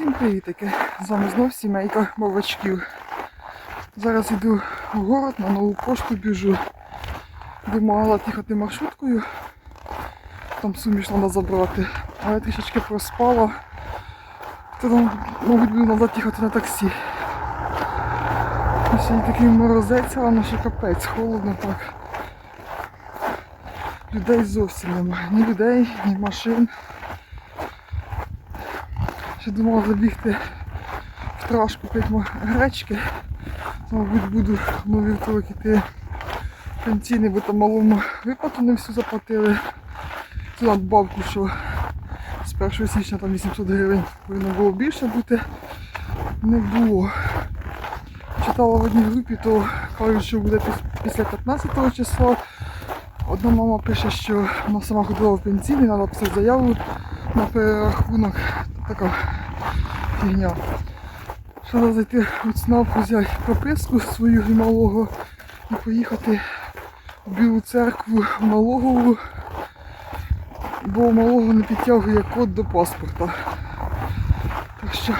Всім привітики! З вами знов сімейка бабачків. Зараз йду в город на нову пошту біжу. Вимагала їхати маршруткою. Там суміш треба забрати. Але трішечки проспала. То там, мабуть, буду назад їхати на таксі. Сьогодні такий морозець, але ще капець, холодно так. Людей зовсім немає. Ні людей, ні машин. Ще думала забігти в траш купити гречки. Мабуть, буду на вівторок іти пенсійний, бо там малому виплату не всю заплатили. Цю надбавку, що з 1 січня там 800 гривень повинно було більше бути. Не було. Читала в одній групі, то кажуть, що буде після 15 числа. Одна мама пише, що вона сама ходила в пенсійний, треба писати заяву на перерахунок. Така фігня. Що треба зайти в ЦНАП, взяти прописку свою і малого і поїхати в Білу церкву в налогову, бо малого не підтягує код до паспорта. Так що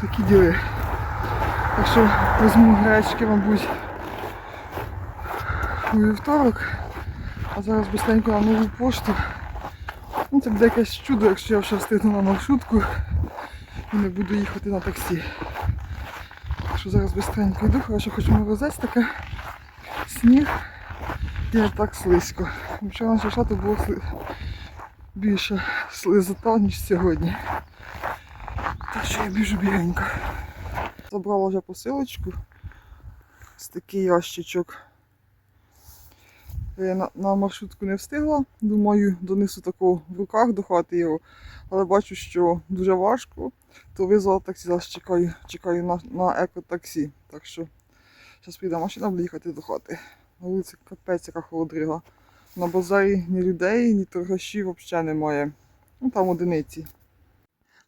такі діли. Так що візьму гречки, мабуть, у вівторок, а зараз быстренько на нову пошту. Ну, це буде якесь чудо, якщо я вже встигну на маршрутку не буду їхати на таксі. Так що зараз быстренько йду, хорошо хоч морозець таке, сніг і не так слизько. Вчора на шато було більше слизота, ніж сьогодні. Так що я біжу бігенько. Забрала вже посилочку. Ось такий ящичок. Я на, на маршрутку не встигла. Думаю, донесу такого в руках до хати його. Але бачу, що дуже важко, то визвала таксі, зараз чекаю, чекаю на, на екотаксі. Так що зараз прийде машина, буду їхати до хати. На вулиці капець, яка холодрига. На базарі ні людей, ні торгашів взагалі немає. Ну там одиниці.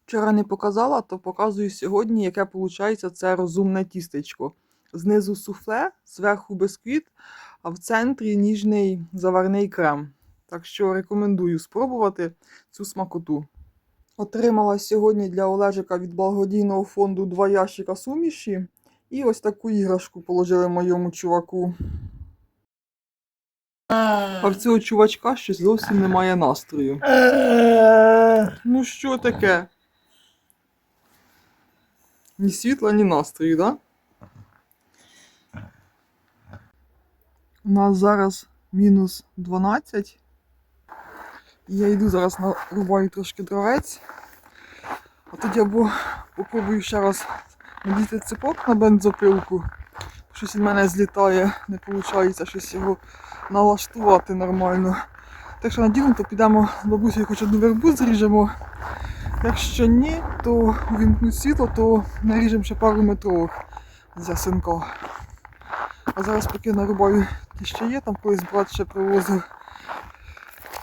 Вчора не показала, то показую сьогодні, яке виходить це розумне тістечко. Знизу суфле, зверху бисквіт, а в центрі ніжний заварний крем. Так що рекомендую спробувати цю смакоту. Отримала сьогодні для Олежика від благодійного фонду два ящика суміші. І ось таку іграшку положили моєму чуваку. А в цього чувачка щось зовсім немає настрою. Ну що таке? Ні світла, ні настрою, да? У нас зараз мінус 12. Я йду зараз нарубаю трошки дровець. А тоді або попробую ще раз надіти цепок на бензопилку. Щось від мене злітає, не виходить щось його налаштувати нормально. Так що надіну, то підемо з бабусею хоч одну вербу зріжемо. Якщо ні, то увімкнуть світло, то наріжемо ще пару метрових з ясенка. А зараз поки нарубаю ті, що є, там колись брат ще привозив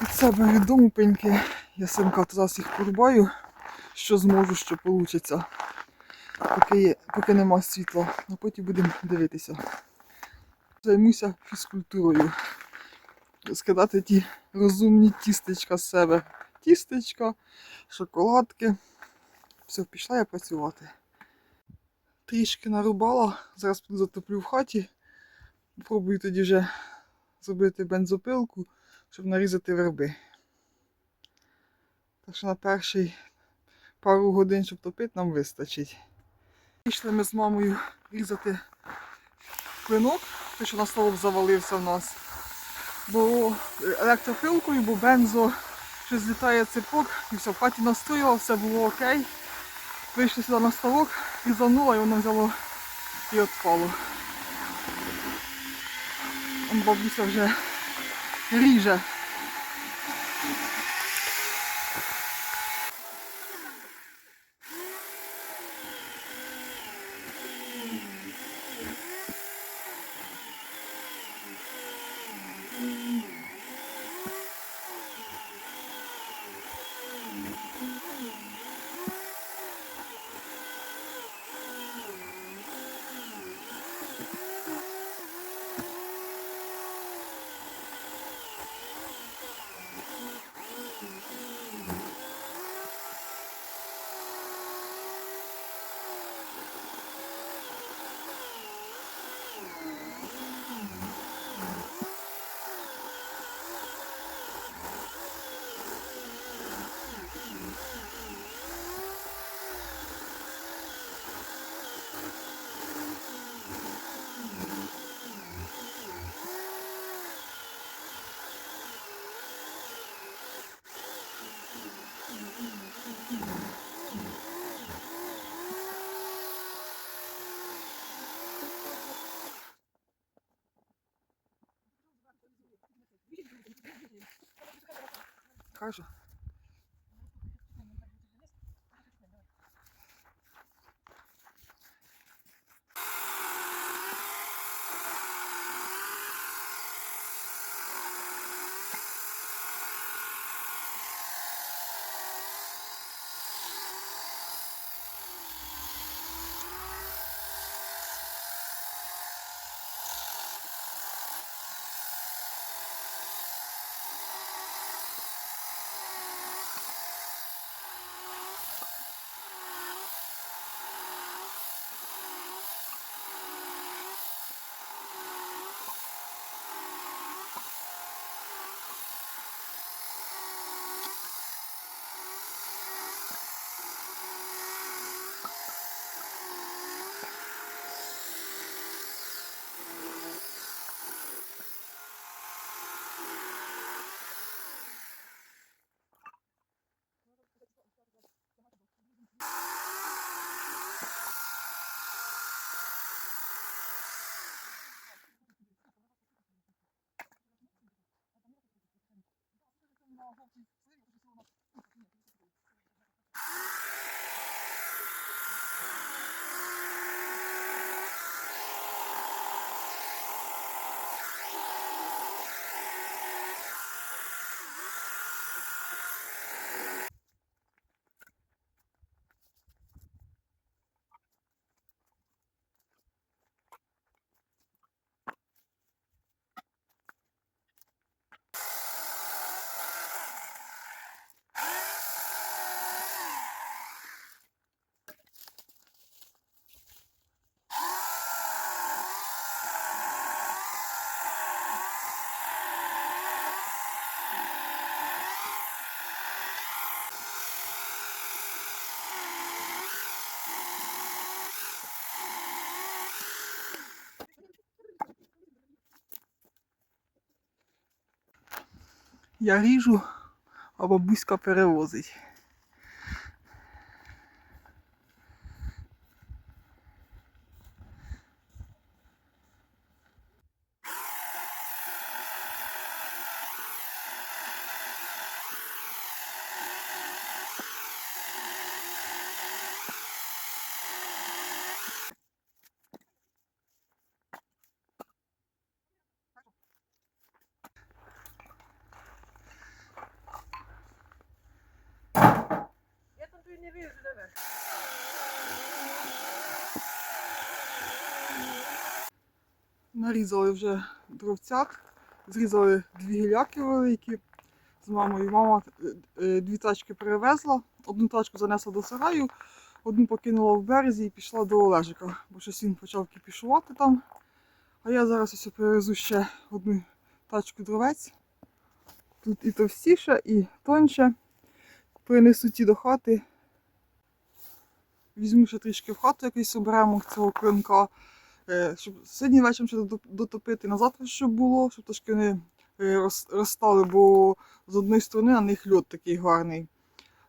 від себе від дому пеньки ясенка, то зараз їх порубаю, що зможу, що вийде. Поки, є, поки нема світла, а потім будемо дивитися. Займуся фізкультурою. Скидати ті розумні тістечка з себе. Тістечка, шоколадки. Все, пішла я працювати. Трішки нарубала, зараз затоплю в хаті. Попробую тоді вже зробити бензопилку, щоб нарізати верби. Так що на перший пару годин, щоб топити, нам вистачить. Пішли ми з мамою різати клинок, той, що на столом завалився в нас. Бо електропилкою, бо бензо щось злітає цепок, і все, в хаті настояла, все було окей. Вийшли сюди на ставок, різанула і воно взяло і відпало. bo myślę, że liże. Кажу. Я ріжу, а бабуська перевозить. Нарізали вже дровцят, зрізали дві гіляки великі з мамою. Мама е, е, дві тачки перевезла, одну тачку занесла до сараю, одну покинула в березі і пішла до Олежика, бо щось він почав кіпішувати там. А я зараз ось перевезу ще одну тачку дровець. Тут і товстіше, і тоньше. Принесу ті до хати. Візьму ще трішки в хату якийсь оберемо цього клинка. Е, щоб сьогодні вечором ще дотопити на завтра, щоб було, щоб трошки вони е, розстали, бо з одної сторони на них льот такий гарний.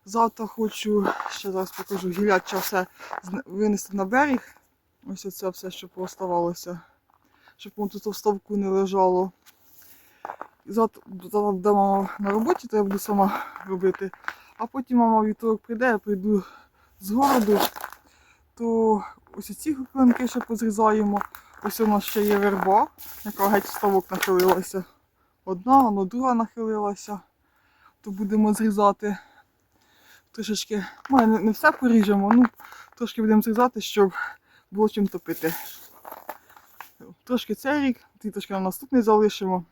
Завтра хочу, ще зараз покажу, гіляча все винести на берег. Ось оце все, що пооставалося, щоб воно тут в ставку не лежало. Завтра, буде мама на роботі, то я буду сама робити. А потім мама вівторок прийде, я прийду з городу, то ось ці клинки ще позрізаємо. Ось у нас ще є верба, яка геть ставок нахилилася. Одна, воно друга нахилилася. То будемо зрізати трошечки. Ну, не, все поріжемо, ну трошки будемо зрізати, щоб було чим топити. Трошки цей рік, і трошки на наступний залишимо.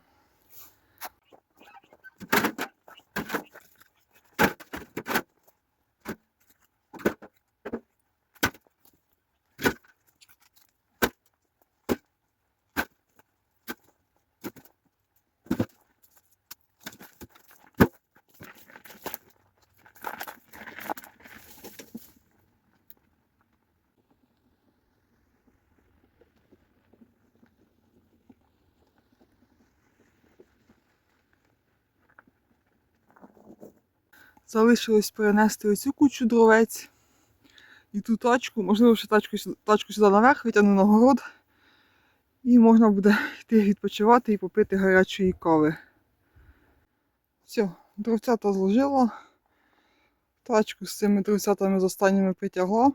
Залишилось перенести оцю кучу дровець і ту тачку, можливо, ще тачку, тачку сюди наверх витягну на город. І можна буде йти відпочивати і попити гарячої кави. Все, дровцята зложила. Тачку з цими дровцятами з останніми притягла.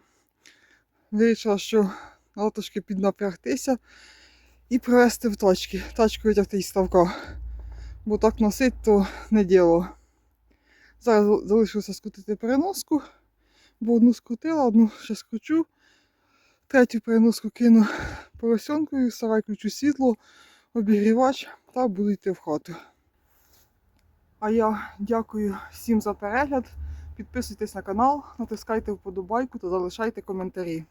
Вирішила, що треба трошки піднапрягтися і привезти в тачки. Тачку витягти із ставка. Бо так носить, то не діло. Зараз залишилося скрутити переноску, бо одну скрутила, одну ще скручу. Третю переноску кину поросенкою, сарай включу світло, обігрівач та буду йти в хату. А я дякую всім за перегляд. Підписуйтесь на канал, натискайте вподобайку та залишайте коментарі.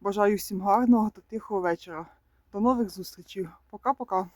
Бажаю всім гарного та тихого вечора. До нових зустрічей. Пока-пока.